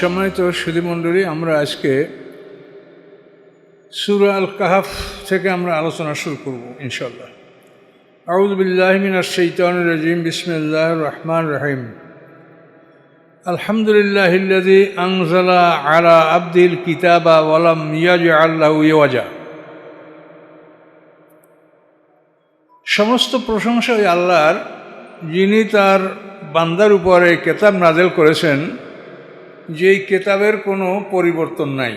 সম্মানিত সুধীমণ্ডলী আমরা আজকে সুরা আল কাহাফ থেকে আমরা আলোচনা শুরু করব ইনশাল্লাহ আউজবিল্লাহমিন শৈতান রাজিম বিসমিল্লাহ রহমান রহিম। আলহামদুলিল্লাহিল্লাদি আংজালা আলা আব্দিল কিতাবা ওয়ালাম ইয়াজ আল্লাহ ইওয়াজা। সমস্ত প্রশংসা ওই আল্লাহর, যিনি তার বান্দার উপরে কেতাব নাজেল করেছেন যেই কেতাবের কোনো পরিবর্তন নাই।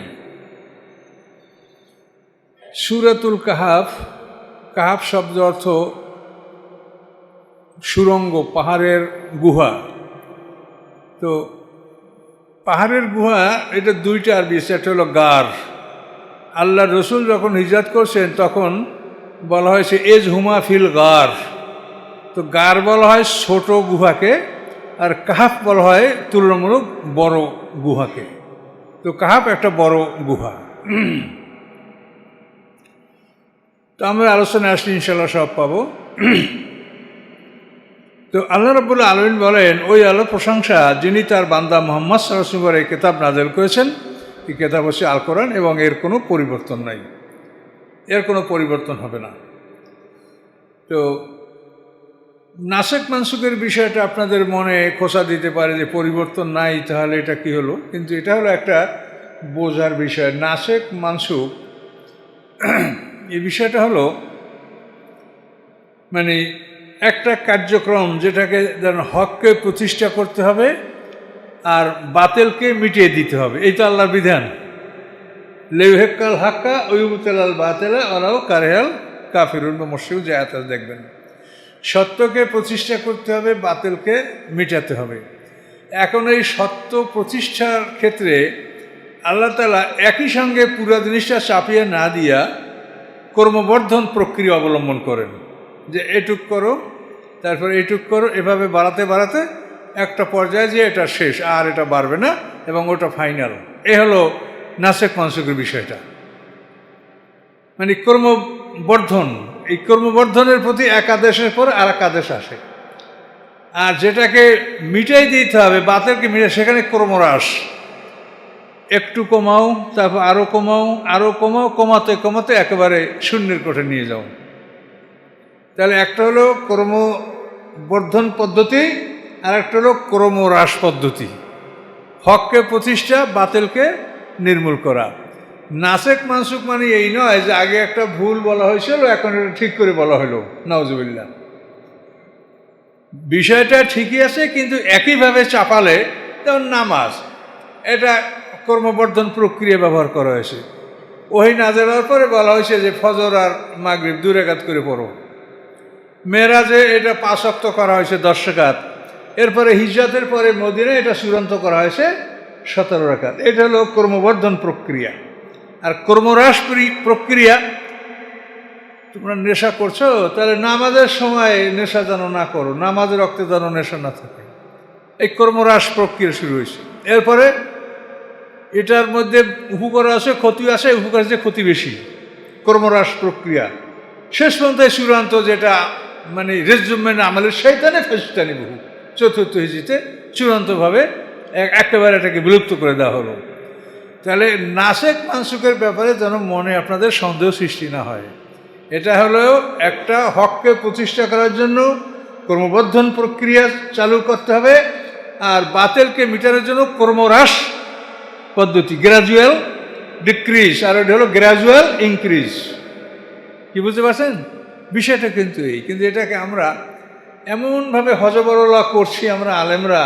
সুরাতুল কাহাফ কাহাফ শব্দ অর্থ সুরঙ্গ, পাহাড়ের গুহা। তো পাহাড়ের গুহা, এটা দুইটা আরবি একটা হলো গার। আল্লাহ রসুল যখন হিজাত করছেন, তখন বলা হয়েছে এজ হুমা ফিল গার। তো গার বলা হয় ছোট গুহাকে আর কাহাফ বলা হয় তুলনামূলক বড় গুহাকে। তো কাহাফ একটা বড় গুহা। তো আমরা আলোচনায় আসলে ইনশাল্লাহ সব পাবো। তো আল্লাহ রবুল্লা আলমিন বলেন, ওই আল্লাহ প্রশংসা যিনি তার বান্দা মোহাম্মদ সারসুমার এই কেতাব নাজেল করেছেন, এই কেতাব হচ্ছে আল কোরআন এবং এর কোনো পরিবর্তন নাই। এর কোনো পরিবর্তন হবে না। তো নাসেক মানসুকের বিষয়টা আপনাদের মনে খোসা দিতে পারে যে পরিবর্তন নাই, তাহলে এটা কি হলো? কিন্তু এটা হলো একটা বোঝার বিষয়। নাসেক মানসুক এই বিষয়টা হলো মানে একটা কার্যক্রম যেটাকে যেন হককে প্রতিষ্ঠা করতে হবে আর বাতেলকে মিটিয়ে দিতে হবে। এই তো আল্লাহর বিধান। লেউহেক্কাল হাক্কা ওইবুতাল বাতেলা ওরাও কারেহাল কাফিরুন। বা মসিউ জায়াত দেখবেন। সত্যকে প্রতিষ্ঠা করতে হবে, বাতিলকে মিটাতে হবে। এখন এই সত্য প্রতিষ্ঠার ক্ষেত্রে আল্লাহ তালা একই সঙ্গে পুরো জিনিসটা চাপিয়ে না দিয়া কর্মবর্ধন প্রক্রিয়া অবলম্বন করেন। যে এটুক করো, তারপর এটুক করো, এভাবে বাড়াতে বাড়াতে একটা পর্যায়ে যে এটা শেষ, আর এটা বাড়বে না এবং ওটা ফাইনাল। এ হলো নাসেক মানসুকের বিষয়টা। মানে কর্মবর্ধন এই কর্মবর্ধনের প্রতি এক আদেশের পর আর এক আদেশ আসে। আর যেটাকে মিটাই দিতে হবে বাতেরকে মিটাই, সেখানে কর্মরাস একটু কমাও, তারপর আরও কমাও আরও কমাও, কমাতে কমাতে একেবারে শূন্যের কোঠে নিয়ে যাও। তাহলে একটা হলো কর্মবর্ধন পদ্ধতি, আর একটা হলো কর্মরাস পদ্ধতি। হককে প্রতিষ্ঠা, বাতিলকে নির্মূল করা। নাসেক মানসুক মানে এই নয় যে আগে একটা ভুল বলা হয়েছিল, এখন এটা ঠিক করে বলা হলো। নওয়াজবিল্লা বিষয়টা ঠিকই আছে, কিন্তু একইভাবে চাপালে যেমন নামাজ, এটা কর্মবর্ধন প্রক্রিয়া ব্যবহার করা হয়েছে। ওই না যাওয়ার পরে বলা হয়েছে যে ফজর আর মাগরীব দূরেঘাত করে পড়ো। মেয়েরাজে এটা পাশক্ত করা হয়েছে দর্শকাত এরপরে হিজরতের পরে মদিনে এটা চূড়ান্ত করা হয়েছে সতেরো রাকাত এটা হলো কর্মবর্ধন প্রক্রিয়া। আর কর্মরাস প্রক্রিয়া, তোমরা নেশা করছ, তাহলে নামাজের সময় নেশা যেন না করো, নামাজের রক্তে যেন নেশা না থাকে। এই কর্মরাস প্রক্রিয়া শুরু হয়েছে। এরপরে এটার মধ্যে উপকার আছে, ক্ষতি আছে উপকার আছে ক্ষতি বেশি। কর্মরাস প্রক্রিয়া। শেষ পর্যন্ত চূড়ান্ত যেটা মানে রেজুমেন্ট আমলের শৈতানে ফেসতানি বহু চতুর্থ হিজিতে চূড়ান্তভাবে একেবারে এটাকে বিলুপ্ত করে দেওয়া হলো। তাহলে নাসেক মানসুকের ব্যাপারে যেন মনে আপনাদের সন্দেহ সৃষ্টি না হয়। এটা হলো একটা হককে প্রতিষ্ঠা করার জন্য কর্মবর্ধন প্রক্রিয়া চালু করতে হবে আর বাতেলকে মিটানোর জন্য কর্মহ্রাস পদ্ধতি গ্রাজুয়াল ডিক্রিজ আর এটা হলো গ্রাজুয়াল ইনক্রিজ কি বুঝতে পারছেন? বিষয়টা কিন্তু এই, কিন্তু এটাকে আমরা এমনভাবে হজবরলা করছি আমরা আলেমরা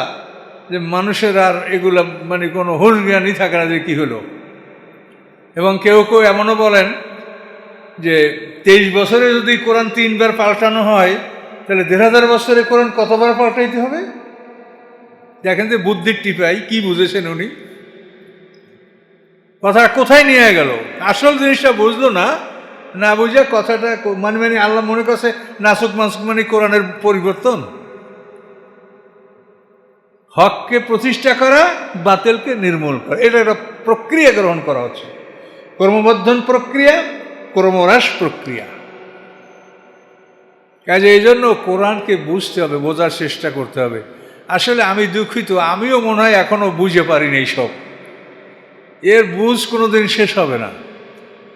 যে মানুষের আর এগুলো মানে কোনো হুল জ্ঞানই থাকে না যে কী হলো। এবং কেউ কেউ এমনও বলেন যে তেইশ বছরে যদি কোরআন তিনবার পাল্টানো হয়, তাহলে দেড় হাজার বছরে কোরআন কতবার পাল্টাইতে হবে? দেখেন যে বুদ্ধির টিপাই কি বুঝেছেন উনি। কথা কোথায় নিয়ে গেল? আসল জিনিসটা বুঝলো না। না বুঝে কথাটা মানে মানে আল্লাহ মনে করছে নাসুক মাসুক মানে কোরআনের পরিবর্তন। হককে প্রতিষ্ঠা করা, বাতিলকে নির্মূল করা। এটা একটা প্রক্রিয়া গ্রহণ করা হচ্ছে। কর্মবর্ধন প্রক্রিয়া কর্মরাস প্রক্রিয়া। কাজে এই জন্য কোরআনকে বুঝতে হবে, বোঝার চেষ্টা করতে হবে। আসলে আমি দুঃখিত, আমিও মনে হয় এখনও বুঝে পারিনি এই সব। এর বুঝ কোনো দিন শেষ হবে না।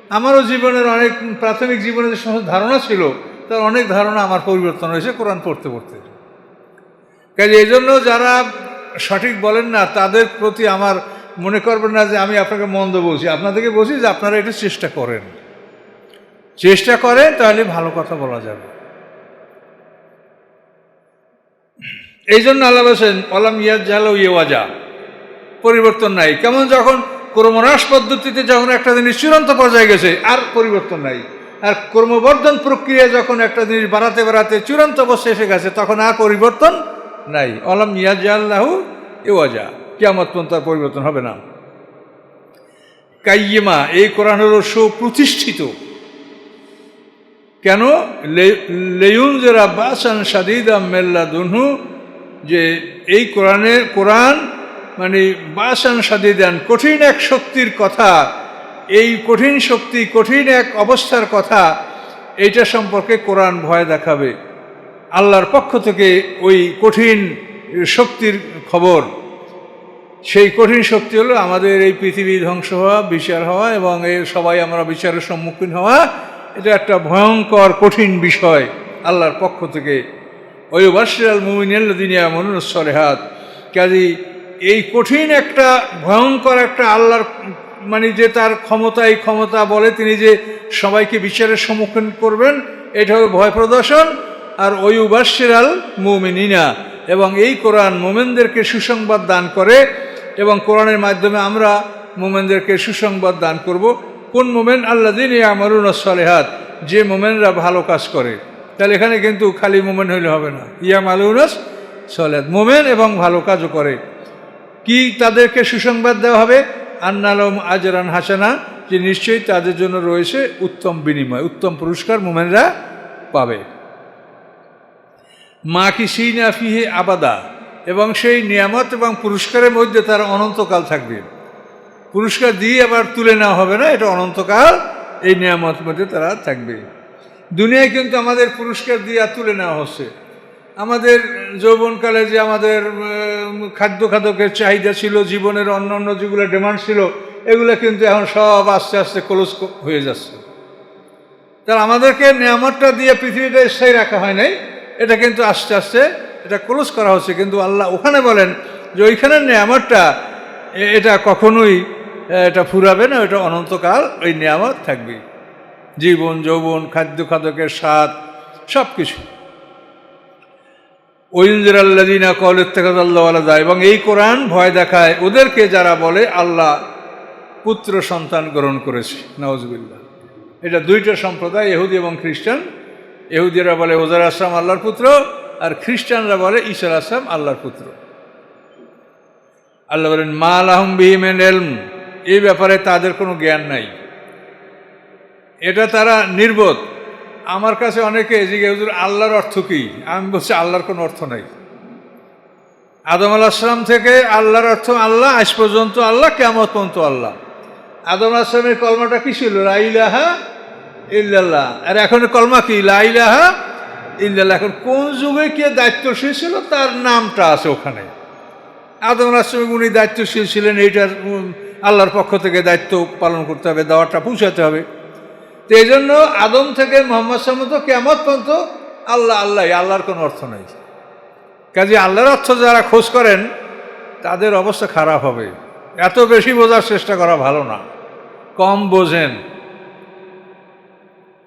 আমারও জীবনের অনেক, প্রাথমিক জীবনের যে সমস্ত ধারণা ছিল, তার অনেক ধারণা আমার পরিবর্তন হয়েছে কোরআন পড়তে পড়তে। কাজে এই জন্য যারা সঠিক বলেন না, তাদের প্রতি আমার মনে করবেন না যে আমি আপনাকে মন্দ বলছি। আপনাদেরকে বলছি যে আপনারা এটা চেষ্টা করেন। চেষ্টা করেন, তাহলে ভালো কথা বলা যাবে। এই জন্য আল্লাহ বলছেন অলাম ইয়াদ জালো ইয়েওয়াজা পরিবর্তন নাই। কেমন যখন ক্রমনাশ পদ্ধতিতে যখন একটা জিনিস চূড়ান্ত পর্যায়ে গেছে, আর পরিবর্তন নাই। আর ক্রমবর্ধন প্রক্রিয়া যখন একটা জিনিস বাড়াতে বাড়াতে চূড়ান্ত অবস্থা এসে গেছে, তখন আর পরিবর্তন নাই। অলাম ইয়াজ আল্লাহু ইওয়াজা। কেমন পর্যন্ত আর পরিবর্তন হবে না। কাইয়েমা, এই কোরআন হলো সুপ্রতিষ্ঠিত কেন? লেয়ুন বাসান সাদিদা মেল্লা দুনহু যে এই কোরআনের, কোরআন মানে বাসান সাদিদান কঠিন এক শক্তির কথা, এই কঠিন শক্তি কঠিন এক অবস্থার কথা, এইটা সম্পর্কে কোরআন ভয় দেখাবে। আল্লাহর পক্ষ থেকে ওই কঠিন শক্তির খবর। সেই কঠিন শক্তি হলো আমাদের এই পৃথিবী ধ্বংস হওয়া, বিচার হওয়া এবং এর সবাই আমরা বিচারের সম্মুখীন হওয়া। এটা একটা ভয়ঙ্কর, কঠিন বিষয় আল্লাহর পক্ষ থেকে। ওই বাসিরাল মুমিনিয়া মনুসলেহাত কাজী এই কঠিন একটা, ভয়ঙ্কর একটা আল্লাহর মানে যে তার ক্ষমতা, এই ক্ষমতা বলে তিনি যে সবাইকে বিচারের সম্মুখীন করবেন, এটা হবে ভয় প্রদর্শন। আর ওই উবাসিরাল মুমিনিনা। এবং এই কোরআন মোমেনদেরকে সুসংবাদ দান করে এবং কোরআনের মাধ্যমে আমরা মোমেনদেরকে সুসংবাদ দান করব। কোন মোমেন? আল্লা দিন আমারুন সলেহাত, যে মোমেনরা ভালো কাজ করে। তাহলে এখানে কিন্তু খালি মোমেন হইলে হবে না। ইয়া মালুনস সলেহাত, মোমেন এবং ভালো কাজও করে। কি তাদেরকে সুসংবাদ দেওয়া হবে? আন্নালম আজরান হাসানা, যে নিশ্চয়ই তাদের জন্য রয়েছে উত্তম বিনিময়, উত্তম পুরস্কার মোমেনরা পাবে। মা কি সিনা ফিহে আবাদা? এবং সেই নিয়ামত এবং পুরস্কারের মধ্যে তারা অনন্তকাল থাকবে। পুরস্কার দিয়ে আবার তুলে নেওয়া হবে না, এটা অনন্তকাল এই নিয়ামত মধ্যে তারা থাকবে। দুনিয়ায় কিন্তু আমাদের পুরস্কার দিয়ে আর তুলে নেওয়া হচ্ছে। আমাদের যৌবনকালে যে আমাদের খাদ্য খাদকের চাহিদা ছিল, জীবনের অন্য অন্য যেগুলো ডিমান্ড ছিল, এগুলো কিন্তু এখন সব আস্তে আস্তে ক্লোজ হয়ে যাচ্ছে। তাহলে আমাদেরকে নিয়ামতটা দিয়ে পৃথিবীটা স্থায়ী রাখা হয় নাই। এটা কিন্তু আস্তে আস্তে এটা ক্লোজ করা হচ্ছে, কিন্তু আল্লাহ ওখানে বলেন যে ওইখানের নিয়ামতটা এটা কখনোই এটা ফুরাবে না ওটা অনন্তকাল ওই নিয়ামত থাকবে। জীবন, যৌবন, খাদ্য খাদকের স্বাদ সব কিছু ওইন্দির আল্লাদিনা কলের থেকে আল্লাহ আলাদা এবং এই কোরআন ভয় দেখায়, ওদেরকে যারা বলে আল্লাহ পুত্র সন্তান গ্রহণ করেছে নওয়াজবিল্লা এটা দুইটা সম্প্রদায় এহুদি এবং খ্রিস্টান এহুদিরা বলে ওজার আসলাম আল্লাহর পুত্র, আর খ্রিস্টানরা বলে ঈশ্বর আসলাম আল্লাহর পুত্র। আল্লাহ বলেন, মা আলাহম বিহিমেন এলম এই ব্যাপারে তাদের কোনো জ্ঞান নাই। এটা তারা নির্বোধ। আমার কাছে অনেকে জিজ্ঞেস হুজুর, আল্লাহর অর্থ কী? আমি বলছি, আল্লাহর কোনো অর্থ নাই। আদম আলাহিসাম থেকে আল্লাহর অর্থ আল্লাহ, আজ পর্যন্ত আল্লাহ কেমন পর্যন্ত আল্লাহ। আদম আলাহিসামের কলমাটা কি ছিল? লাইলাহা ইল্লাল্লাহ। আর এখন কলমা কি? লাইলাহা ইল্লাল্লাহ। এখন কোন যুগে কে দায়িত্বশীল ছিল? তার নামটা আছে ওখানে। আদম আলাহিসাম উনি দায়িত্বশীল ছিলেন, এইটার আল্লাহর পক্ষ থেকে দায়িত্ব পালন করতে হবে দাওয়াটা পৌঁছাতে হবে। তো এই জন্য আদম থেকে মোহাম্মদ সামত কেমত পর্যন্ত আল্লাহ আল্লাহ আল্লাহর কোনো অর্থ নেই। কাজে আল্লাহর অর্থ যারা খোঁজ করেন, তাদের অবস্থা খারাপ হবে। এত বেশি বোঝার চেষ্টা করা ভালো না। কম বোঝেন।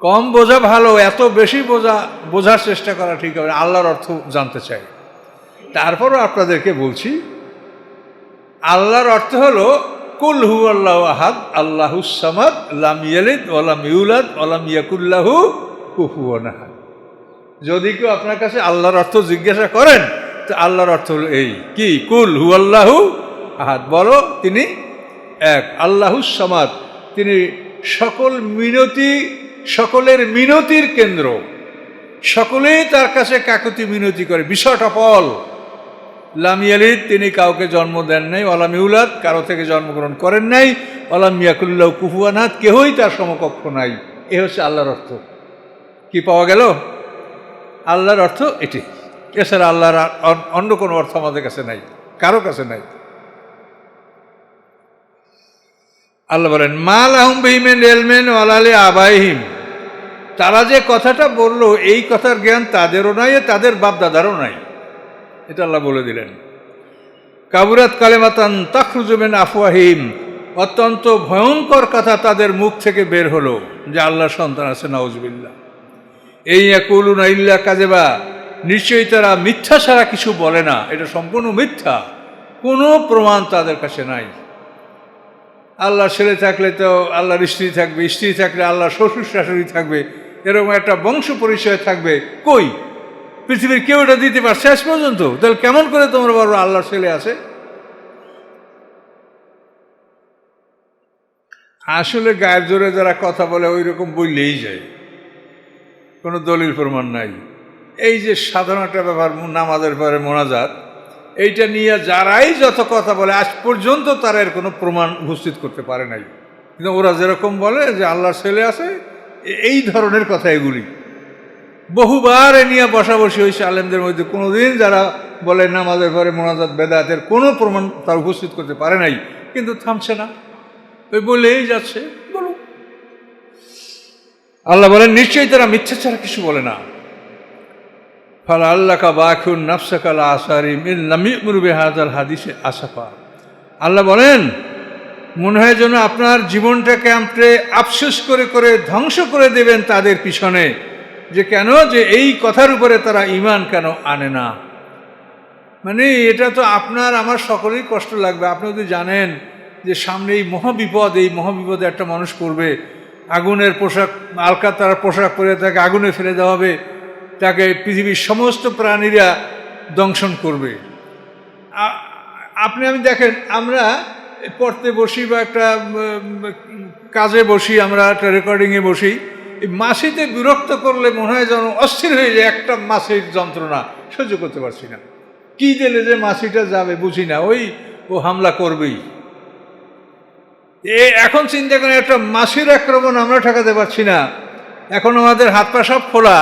কম বোঝা ভালো, এত বেশি বোঝা, বোঝার চেষ্টা করা ঠিক হবে আল্লাহর অর্থ জানতে চাই। তারপরও আপনাদেরকে বলছি, আল্লাহর অর্থ হলো, কুল হু আল্লাহ আহাদ আল্লাহুসামাদ লাম ইয়ালিদ ওলাম ইউলাদ ওলাম ইয়াকুল্লাহু কুফুয়ানাহাদ যদি কেউ আপনার কাছে আল্লাহর অর্থ জিজ্ঞাসা করেন, তো আল্লাহর অর্থ হলো এই। কি? কুল হু আল্লাহু আহাদ। বলো, তিনি এক। আল্লাহুসামাদ তিনি সকল মিনতি সকলের মিনতির কেন্দ্র। সকলেই তার কাছে কাকতি মিনতি করে বিষয়টা পল লামিয়ালিদ তিনি কাউকে জন্ম দেন নাই। অলামিউলাদ কারও থেকে জন্মগ্রহণ করেন নাই। অলামিয়াকুল্লাহ কুফুয়ানাথ কেহই তার সমকক্ষ নাই। এ হচ্ছে আল্লাহর অর্থ। কি পাওয়া গেল? আল্লাহর অর্থ এটি। এছাড়া আল্লাহর অন্য কোনো অর্থ আমাদের কাছে নাই, কারও কাছে নাই। আল্লাহ বলেন মাল আহম বিহিমেন এলমেন ওয়ালালে আবাইহিম। তারা যে কথাটা বলল, এই কথার জ্ঞান তাদেরও নাই তাদের বাপদাদারও নাই। এটা আল্লাহ বলে দিলেন। কাবুরাত কালেমাতান তাকরুজমেন আফওয়াহিম। অত্যন্ত ভয়ঙ্কর কথা তাদের মুখ থেকে বের হলো, যে আল্লাহর সন্তান আছে নওজবিল্লা এই একুলুনা ইল্লা কাজেবা নিশ্চয়ই তারা মিথ্যা ছাড়া কিছু বলে না, এটা সম্পূর্ণ মিথ্যা। কোনো প্রমাণ তাদের কাছে নাই। আল্লাহ ছেলে থাকলে তো আল্লাহর স্ত্রী থাকবে, স্ত্রী থাকলে আল্লাহ শ্বশুর শাশুড়ি থাকবে। এরকম একটা বংশ পরিচয় থাকবে। কই? পৃথিবীর কেউ এটা দিতে পারছে শেষ পর্যন্ত? তাহলে কেমন করে তোমার বড় আল্লাহর ছেলে আছে? আসলে গায়ের জোরে যারা কথা বলে ওই রকম বললেই যায়। কোনো দলিল প্রমাণ নাই। এই যে সাধারণ একটা ব্যাপার, নামাজের পরে মোনাজাত, এইটা নিয়ে যারাই যত কথা বলে, আজ পর্যন্ত তারা এর কোনো প্রমাণ উপস্থিত করতে পারে নাই। কিন্তু ওরা যেরকম বলে যে আল্লাহর ছেলে আছে এই ধরনের কথা এগুলি। বহুবার এ নিয়ে বসাবসি হয়েছে আলেমদের মধ্যে। কোনোদিন যারা বলে নামাজের ঘরে মোনাজাত, বেদাতের কোনো প্রমাণ তার উপস্থিত করতে পারে নাই, কিন্তু থামছে না। ওই বলেই যাচ্ছে, বলুন। আল্লাহ বলেন, নিশ্চয়ই তারা মিথ্যা ছাড়া কিছু বলে না। ফালা আল্লাহ কা বাখুন নাফসাকাল আসারি মিলবে হাজাল হাদিসে আসাফা। আল্লাহ বলেন মনে হয় যেন আপনার জীবনটাকে আপনি আফসোস করে করে ধ্বংস করে দেবেন তাদের পিছনে। যে কেন? যে এই কথার উপরে তারা ইমান কেন আনে না? মানে এটা তো আপনার, আমার সকলেই কষ্ট লাগবে। আপনি যদি জানেন যে সামনে এই মহাবিপদ, এই মহাবিপদে একটা মানুষ করবে আগুনের পোশাক আলকা তার পোশাক পরে তাকে আগুনে ফেলে দেওয়া হবে। তাকে পৃথিবীর সমস্ত প্রাণীরা দংশন করবে। আপনি আমি দেখেন, আমরা পড়তে বসি বা একটা কাজে বসি, আমরা একটা রেকর্ডিংয়ে বসি, এই মাসিতে বিরক্ত করলে মনে হয় যেন অস্থির হয়ে যায়, একটা মাসির যন্ত্রণা, সহ্য করতে পারছি না। কি দিলে যে মাসিটা যাবে বুঝি না, ওই ও হামলা করবেই। এ, এখন চিন্তা করেন, একটা মাসির আক্রমণ আমরা ঠেকাতে পারছি না। এখন আমাদের হাত পা সব খোলা,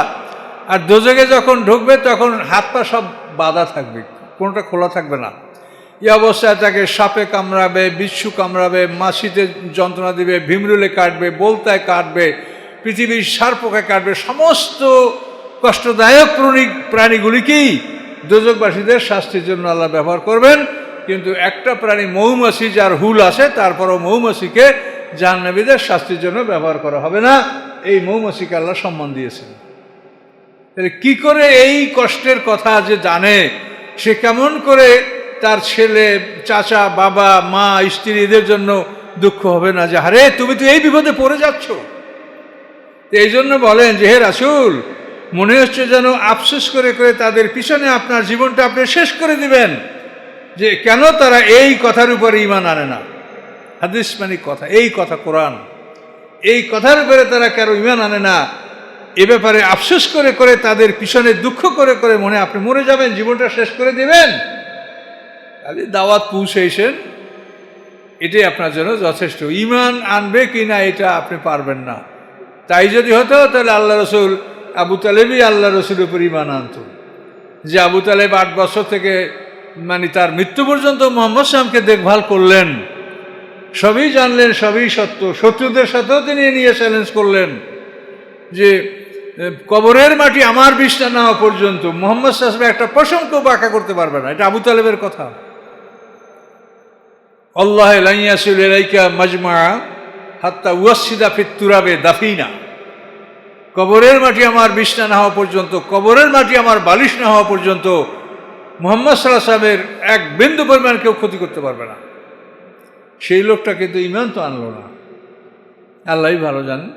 আর দোজগে যখন ঢুকবে তখন হাত পা সব বাঁধা থাকবে, কোনোটা খোলা থাকবে না। এই অবস্থায় তাকে সাপে কামড়াবে, বিচ্ছু কামড়াবে, মাসিতে যন্ত্রণা দিবে, ভিমরুলে কাটবে, বলতায় কাটবে, পৃথিবীর সার পোকা কাটবে, সমস্ত কষ্টদায়ক প্রাণী, প্রাণীগুলিকেই দোজকবাসীদের শাস্তির জন্য আল্লাহ ব্যবহার করবেন। কিন্তু একটা প্রাণী মৌমাছি যার হুল আছে, তারপরও মৌমাছিকে জাহ্নবীদের শাস্তির জন্য ব্যবহার করা হবে না। এই মৌমাছিকে আল্লাহ সম্মান দিয়েছেন। তাহলে কি করে এই কষ্টের কথা যে জানে, সে কেমন করে তার ছেলে, চাচা, বাবা, মা, স্ত্রী, এদের জন্য দুঃখ হবে না যে, আরে, তুমি তো এই বিপদে পড়ে যাচ্ছ। এই জন্য বলেন যে, হে রাসুল, মনে হচ্ছে যেন আফসোস করে করে তাদের পিছনে আপনার জীবনটা আপনি শেষ করে দিবেন যে, কেন তারা এই কথার উপরে ইমান আনে না? হাদিস মানে কথা, এই কথা কোরআন। এই কথার উপরে তারা কেন ইমান আনে না? এ ব্যাপারে আফসোস করে করে তাদের পিছনে দুঃখ করে করে মনে আপনি মরে যাবেন, জীবনটা শেষ করে দিবেন। খালি দাওয়াত পৌঁছেছেন, এটাই আপনার জন্য যথেষ্ট। ইমান আনবে কি না এটা আপনি পারবেন না। তাই যদি হতো, তাহলে আল্লাহ রসুল, আবু তালেবই আল্লাহ রসুলের উপর ইমান আনত। যে আবু তালেব আট বছর থেকে মানে তার মৃত্যু পর্যন্ত মোহাম্মদ সামকে দেখভাল করলেন। সবই জানলেন, সবই সত্য। শত্রুদের সাথেও তিনি নিয়ে চ্যালেঞ্জ করলেন যে কবরের মাটি আমার বিছনা না হওয়া পর্যন্ত মোহাম্মদ সাহসবে একটা প্রসঙ্গ বাঁকা করতে পারবে না। এটা আবু তালেবের কথা। আল্লাহ লাইয়াসুল এলাইকা মাজমা হাত্তা উয়াসিদা ফিত্তুরাবে দাফিনা। কবরের মাটি আমার বিছনা না হওয়া পর্যন্ত, কবরের মাটি আমার বালিশ না হওয়া পর্যন্ত মোহাম্মদ সাল্লাহ সাহেবের এক বিন্দু পরিমাণ কেউ ক্ষতি করতে পারবে না। সেই লোকটা কিন্তু ইমান তো আনলো না। আল্লাহই ভালো জানেন।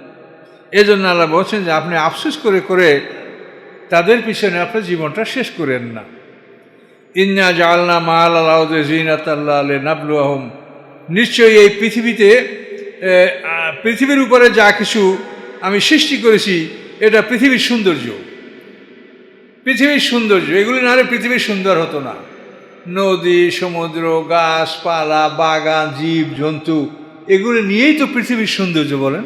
এই জন্য আল্লাহ বলছেন যে, আপনি আফসোস করে করে তাদের পিছনে আপনার জীবনটা শেষ করেন না। ইন্না জালনা মাল আল্লাহ জিনাত আল্লাহ আলে নাবলু আহম নিশ্চয়ই এই পৃথিবীতে পৃথিবীর উপরে যা কিছু আমি সৃষ্টি করেছি, এটা পৃথিবীর সৌন্দর্য। পৃথিবীর সৌন্দর্য, এগুলি না হলে পৃথিবী সুন্দর হতো না। নদী, সমুদ্র, গাছপালা, বাগান, জীব, জন্তু, এগুলি নিয়েই তো পৃথিবীর সৌন্দর্য বলেন।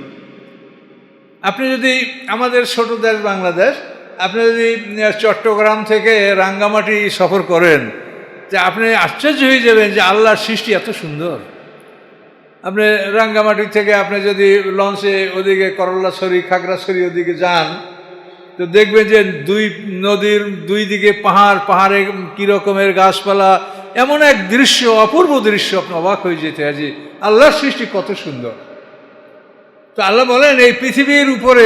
আপনি যদি আমাদের ছোট দেশ বাংলাদেশ আপনি যদি চট্টগ্রাম থেকে রাঙ্গামাটি সফর করেন যে আপনি আশ্চর্য হয়ে যাবেন যে আল্লাহর সৃষ্টি এত সুন্দর। আপনি রাঙ্গামাটি থেকে আপনি যদি লঞ্চে ওদিকে করল্লাছড়ি খাগড়াছড়ি ওদিকে যান, তো দেখবেন যে দুই নদীর দুই দিকে পাহাড়, পাহাড়ে কী রকমের গাছপালা, এমন এক দৃশ্য, অপূর্ব দৃশ্য আপনি অবাক হয়ে যেতে আজি আল্লাহর সৃষ্টি কত সুন্দর। তো আল্লাহ বলেন, এই পৃথিবীর উপরে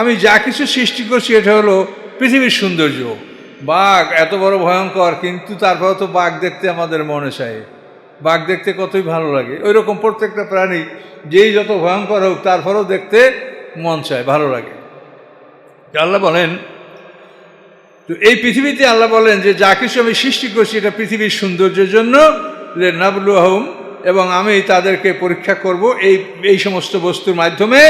আমি যা কিছু সৃষ্টি করছি, এটা হলো পৃথিবীর সৌন্দর্য। বাঘ এত বড় ভয়ঙ্কর, কিন্তু তারপরে তো বাঘ দেখতে আমাদের মনে চায়। বাঘ দেখতে কতই ভালো লাগে। ওই রকম প্রত্যেকটা প্রাণী, যেই যত ভয়ঙ্কর হোক, তারপরেও দেখতে মন চায়, ভালো লাগে। আল্লাহ বলেন, তো এই পৃথিবীতে আল্লাহ বলেন যে, যা কিছু আমি সৃষ্টি করছি, এটা পৃথিবীর সৌন্দর্যের জন্য। নাবলু এবং আমি তাদেরকে পরীক্ষা করব এই এই সমস্ত বস্তুর মাধ্যমে।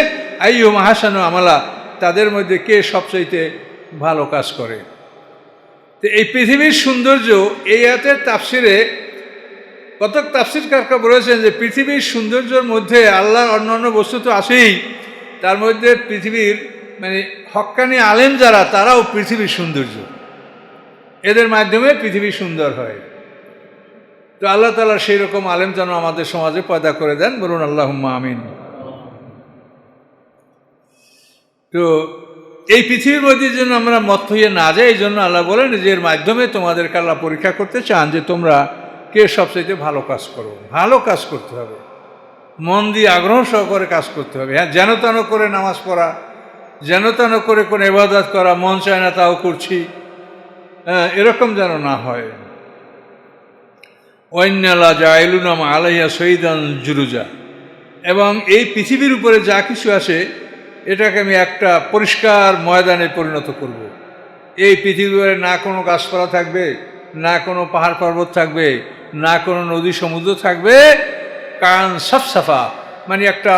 আইও মাহাসানো আমলা তাদের মধ্যে কে সবচাইতে ভালো কাজ করে? তো এই পৃথিবীর সৌন্দর্য এই হাতের তাফসিরে কতক তাফসির কারকা বলেছেন যে পৃথিবীর সৌন্দর্যের মধ্যে আল্লাহর অন্যান্য বস্তু তো আছেই, তার মধ্যে পৃথিবীর মানে হক্কানি আলেম যারা, তারাও পৃথিবীর সৌন্দর্য। এদের মাধ্যমে পৃথিবী সুন্দর হয়। তো আল্লাহ তালা সেই রকম আলেম যেন আমাদের সমাজে পয়দা করে দেন, বলুন আল্লাহ আমিন। তো এই পৃথিবীর মধ্যে যেন আমরা মত হইয়ে না যাই, এই জন্য আল্লাহ বলেন নিজের মাধ্যমে তোমাদেরকে আল্লাহ পরীক্ষা করতে চান যে তোমরা কে সবচাইতে ভালো কাজ করো। ভালো কাজ করতে হবে। মন দিয়ে আগ্রহ সহকারে কাজ করতে হবে। হ্যাঁ যেন তেন করে নামাজ পড়া, যেন তেন করে কোনো এবাদত করা, মন চায় না তাও করছি। হ্যাঁ এরকম যেন না হয়। ঐন্যালা জায়লুনাম আলাইয়া সঈদান জুরুজা। এবং এই পৃথিবীর উপরে যা কিছু আসে এটাকে আমি একটা পরিষ্কার ময়দানে পরিণত করব। এই পৃথিবীর না কোনো গাছপালা থাকবে, না কোনো পাহাড় পর্বত থাকবে, না কোনো নদী সমুদ্র থাকবে কারণ সাফসাফা মানে একটা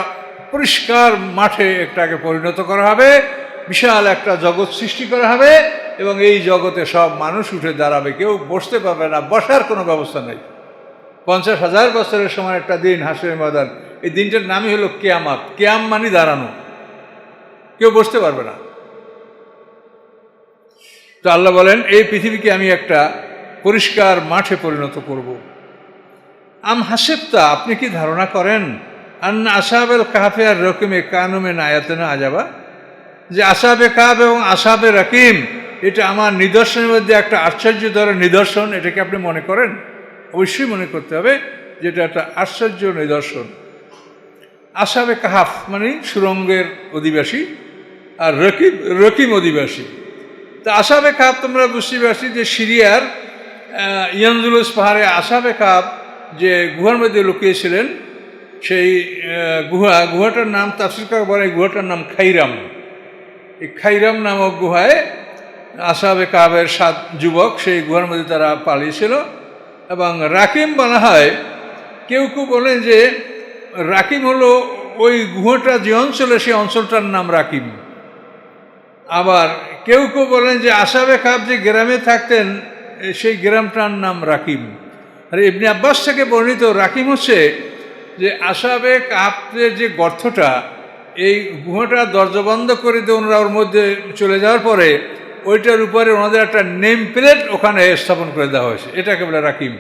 পরিষ্কার মাঠে একটাকে পরিণত করা হবে, বিশাল একটা জগৎ সৃষ্টি করা হবে এবং এই জগতে সব মানুষ উঠে দাঁড়াবে, কেউ বসতে পারবে না, বসার কোনো ব্যবস্থা নেই। পঞ্চাশ হাজার বছরের সময় একটা দিন হাসের ময়দান, এই দিনটার নামই হলো কেয়ামাত। কেয়াম মানে দাঁড়ানো। কেউ বসতে পারবে না। তো আল্লাহ বলেন, এই পৃথিবীকে আমি একটা পরিষ্কার মাঠে পরিণত করব। আম হাসেবতা, আপনি কি ধারণা করেন, আন্না আসাবেল কাহাফে আর রকিমে কানুমে নায়াতেনা আজাবা? যে আসাবে কাব এবং আসাবে রাকিম, এটা আমার নিদর্শনের মধ্যে একটা আশ্চর্য ধরনের নিদর্শন, এটাকে আপনি মনে করেন? অবশ্যই মনে করতে হবে যেটা একটা আশ্চর্য নিদর্শন। আসাবে কাহাফ মানে সুরঙ্গের অধিবাসী আর রকিম রকিম অধিবাসী। তা আসাবে কাপ তোমরা বুঝতে পারছি যে সিরিয়ার ইয়ানজুলুস পাহাড়ে আসাবে কাপ যে গুহার মধ্যে লুকিয়েছিলেন, সেই গুহা, গুহাটার নাম তাফসির কাকা বলে? গুহাটার নাম খাইরাম। এই খাইরাম নামক গুহায় আসাবে কাবের সাত যুবক সেই গুহার মধ্যে তারা পালিয়েছিল এবং রাকিম বলা হয়, কেউ কেউ বলেন যে রাকিম হলো ওই গুহাটা যে অঞ্চলে, সেই অঞ্চলটার নাম রাকিম। আবার কেউ কেউ বলেন যে আসাবে কাপ যে গ্রামে থাকতেন, সেই গ্রামটার নাম রাকিম। আর এমনি আব্বাস থেকে বর্ণিত রাকিম হচ্ছে যে আসাবে কাপের যে গর্তটা, এই গুহাটা দরজা বন্ধ করে দিয়ে ওনারা ওর মধ্যে চলে যাওয়ার পরে ওইটার উপরে ওনাদের একটা নেম প্লেট ওখানে স্থাপন করে দেওয়া হয়েছে। এটাকে বলে রাকিম।